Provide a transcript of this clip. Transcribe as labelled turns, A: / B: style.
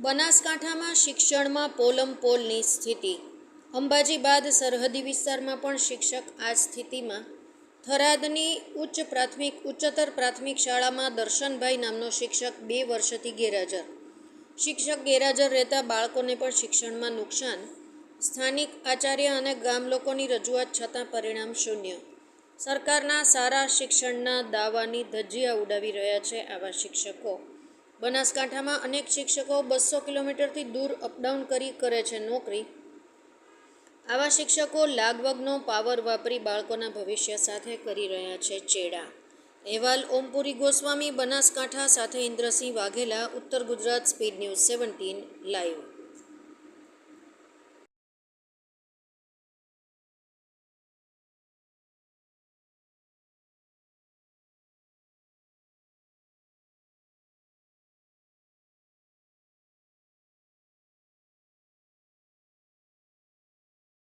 A: બનાસકાંઠામાં શિક્ષણમાં પોલમ પોલની સ્થિતિ. અંબાજી બાદ સરહદી વિસ્તારમાં પણ શિક્ષક આ સ્થિતિમાં. થરાદની ઉચ્ચ પ્રાથમિક, ઉચ્ચતર પ્રાથમિક શાળામાં દર્શનભાઈ નામનો શિક્ષક બે વર્ષથી ગેરહાજર. શિક્ષક ગેરહાજર રહેતા બાળકોને પણ શિક્ષણમાં નુકસાન. સ્થાનિક આચાર્ય અને ગામ લોકોની રજૂઆત છતાં પરિણામ શૂન્ય. સરકારના સારા શિક્ષણના દાવાની ધજ્જિયા ઉડાવી રહ્યા છે આવા શિક્ષકો. બનાસકાંઠામાં અનેક શિક્ષકો બસો કિલોમીટરથી દૂર અપડાઉન કરી કરે છે નોકરી. આવા શિક્ષકો લાગવગનો પાવર વાપરી બાળકોના ભવિષ્ય સાથે કરી રહ્યા છે ચેડા. અહેવાલ ઓમપુરી ગોસ્વામી, બનાસકાંઠા સાથે ઇન્દ્રસિંહ વાઘેલા, ઉત્તર Gujarat speed news seventeen, live.